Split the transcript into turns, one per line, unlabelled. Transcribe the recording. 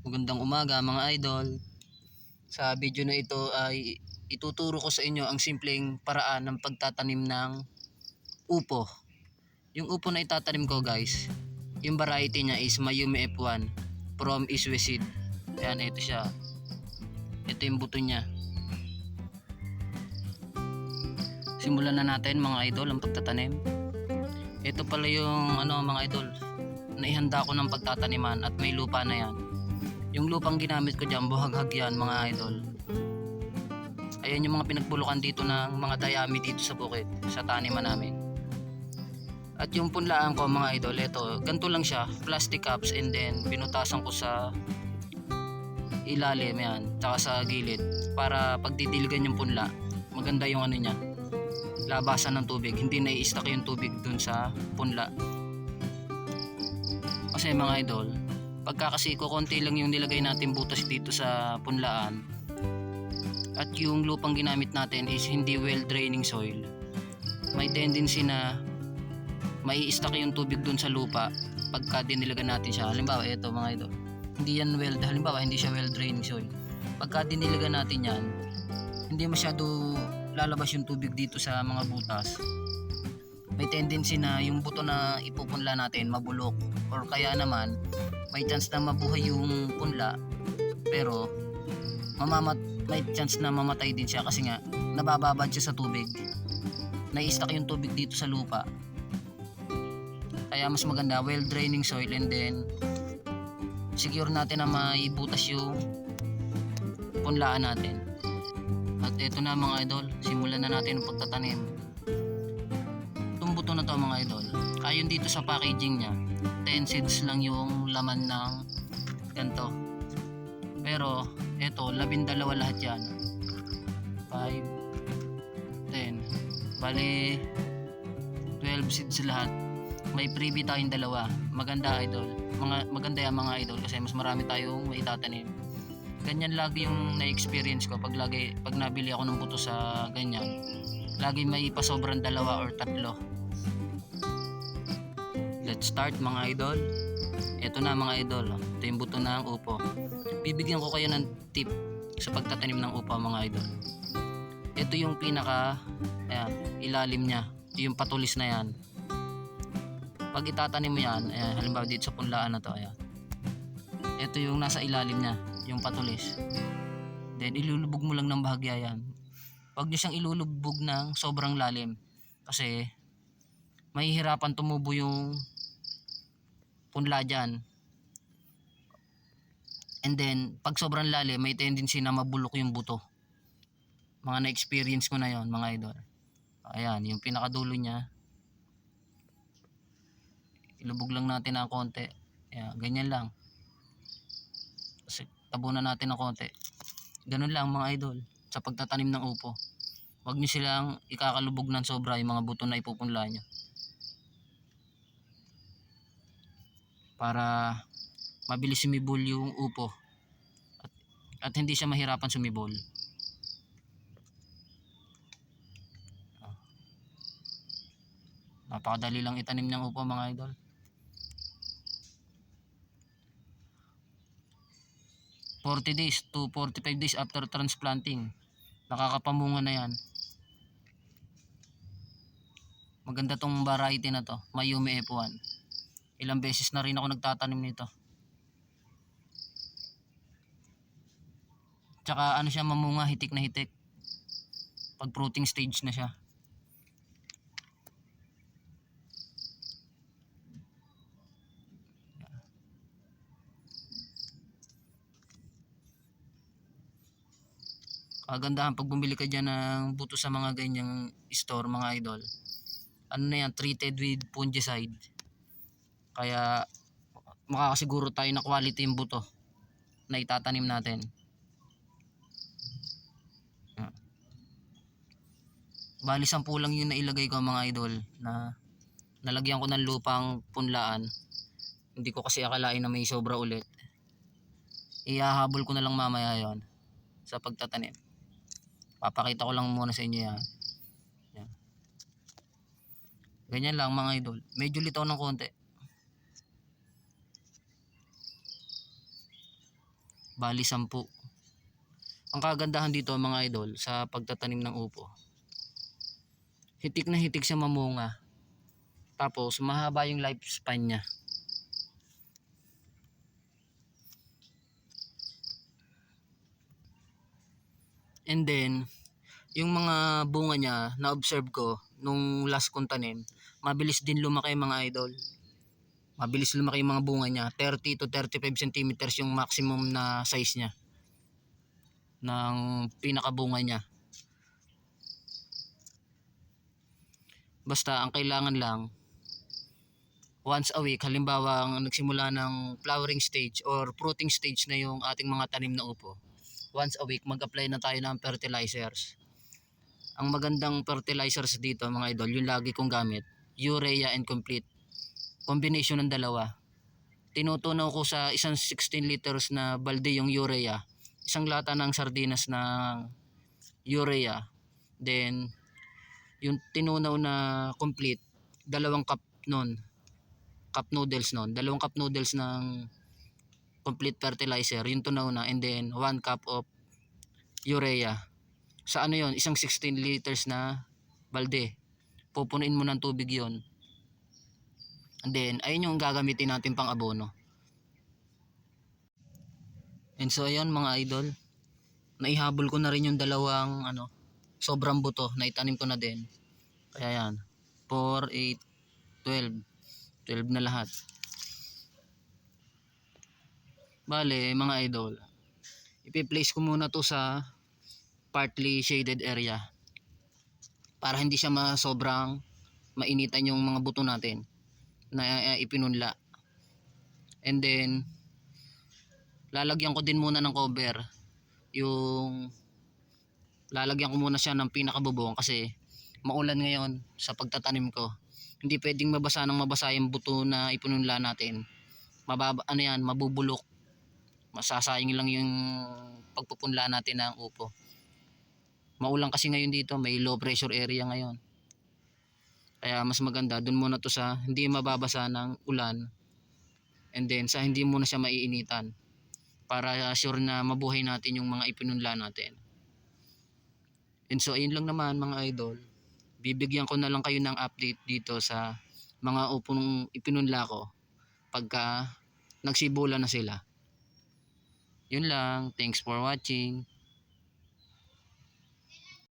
Magandang umaga mga idol. Sa video na ito ay ituturo ko sa inyo ang simpleng paraan ng pagtatanim ng upo. Yung upo na itatanim ko guys, yung variety niya is Mayumi F1 from Iswesid. Ayan, ito siya. Ito yung buto niya. Simulan na natin mga idol ang pagtatanim. Ito pala yung ano mga idol, naihanda ko ng pagtataniman at may lupa na yan. Yung lupang ginamit ko dyan, buhaghag yan mga idol. Ayan yung mga pinagbulukan dito ng mga dayami dito sa bukid, sa taniman namin. At yung punlaan ko mga idol, ito, ganito lang siya, plastic cups and then pinutasan ko sa ilalim yan, tsaka sa gilid para pagdidiligan yung punla, maganda yung ano niya, labasan ng tubig, hindi na i-stack yung tubig dun sa punla. Kasi mga idol, pagka kasi konti lang yung nilagay natin butas dito sa punlaan at yung lupang ginamit natin is hindi well draining soil may tendency na mai stack yung tubig dun sa lupa pagka dinilagan natin siya. Halimbawa ito mga idol hindi yan well halimbawa hindi siya well draining soil. Pagka dinilagan natin yan hindi masyado lalabas yung tubig dito sa mga butas may tendency na yung buto na ipupunla natin mabulok or kaya naman may chance na mabuhay yung punla pero mamamat may chance na mamatay din siya kasi nga nabababad siya sa tubig. Nai-stack yung tubig dito sa lupa. Kaya mas maganda well draining soil and then secure natin na maibutas yung punlaan natin. At ito na mga idol simulan na natin ang pagtatanim na to mga idol? Ayon dito sa packaging nya 10 seeds lang yung laman ng ganito. Pero ito labindalawa lahat yan. 5 10 bali 12 seeds lahat. May freebie tayong dalawa. Maganda idol. Mga maganda yan mga idol kasi mas marami tayong maitatanim. Ganyan lagi yung na-experience ko pag lagi pag nabili ako ng buto sa ganyan. Lagi may pasobrang dalawa or tatlo let's start mga idol. Ito na mga idol. Ito yung buto ng upo. Bibigyan ko kayo ng tip sa pagtatanim ng upo mga idol. Ito yung pinaka ayan, ilalim niya. Yung patulis na yan. Pag itatanim mo yan ayan, halimbawa dito sa punlaan na to ayan. ito yung nasa ilalim niya yung patulis. Then ilulubog mo lang ng bahagya yan. Huwag nyo siyang ilulubog ng sobrang lalim. Kasi mahihirapan tumubo yung punla dyan. And then pag sobrang lalim may tendency na mabulok yung buto. Mga na-experience ko na yon mga idol. Ayan yung pinakadulo niya. Ilubog lang natin ng konti. Ayan, ganyan lang. Kasi tabunan natin ng konti. Ganun lang mga idol sa pagtatanim ng upo. Huwag nyo silang ikakalubog ng sobra yung mga buto na ipupunla nyo para mabilis sumibol yung upo. At, at hindi siya mahirapan sumibol. Napakadali lang itanim ng upo mga idol. Forty days to 45 days after transplanting. Nakakapamunga na yan. Maganda tong variety na to. Mayumi F1 ilang beses na rin ako nagtatanim nito. Tsaka ano siya mamunga hitik na hitik. Pag fruiting stage na siya. Kagandahan pag bumili ka dyan ng buto sa mga ganyang store mga idol ano na yan treated with fungicide kaya makakasiguro tayo na quality yung buto na itatanim natin. Ah. bali sampu lang yung nailagay ko mga idol na nalagyan ko ng lupang punlaan. Hindi ko kasi akalain na may sobra ulit. Ihahabol ko na lang mamaya yon sa pagtatanim. Papakita ko lang muna sa inyo yan. Yan. Ganyan lang mga idol. Medyo litaw ng konti Bali 10. Ang kagandahan dito mga idol sa pagtatanim ng upo. Hitik na hitik siya mamunga. Tapos mahaba yung lifespan niya. And then, yung mga bunga niya na-observe ko nung last kong tanim, mabilis din lumaki mga idol. Mabilis lumaki yung mga bunga niya. 30 to 35 centimeters yung maximum na size niya ng pinakabunga niya. Basta ang kailangan lang once a week halimbawa ang nagsimula ng flowering stage or fruiting stage na yung ating mga tanim na upo. Once a week mag-apply na tayo ng fertilizers. Ang magandang fertilizers dito mga idol, yung lagi kong gamit, urea and complete. Combination ng dalawa. Tinutunaw ko sa isang 16 liters na balde yung urea isang lata ng sardinas na urea. Then, yung tinunaw na complete, dalawang cup nun. Cup noodles nun. Dalawang cup noodles ng complete fertilizer. Yung tunaw na. And then, one cup of urea. Sa ano yon Isang 16 liters na balde. Pupunuin mo ng tubig yon then, ayun yung gagamitin natin pang abono. And so ayun mga idol, naihabol ko na rin yung dalawang ano, sobrang buto na itanim ko na din. Kaya yan, 4, 8, 12. 12 na lahat. Bale, mga idol, ipi-place ko muna to sa partly shaded area para hindi siya ma sobrang mainitan yung mga buto natin na uh, ipinunla. And then, lalagyan ko din muna ng cover yung lalagyan ko muna siya ng pinakabubong kasi maulan ngayon sa pagtatanim ko. Hindi pwedeng mabasa ng mabasa yung buto na ipununla natin. Mababa ano yan mabubulok. Masasayang lang yung pagpupunla natin ng upo. Maulan kasi ngayon dito may low pressure area ngayon kaya mas maganda dun muna to sa hindi mababasa ng ulan and then sa hindi muna siya maiinitan para sure na mabuhay natin yung mga ipinunla natin. And so ayun lang naman mga idol. Bibigyan ko na lang kayo ng update dito sa mga upong ipinunla ko pagka nagsibula na sila. Yun lang. Thanks for watching.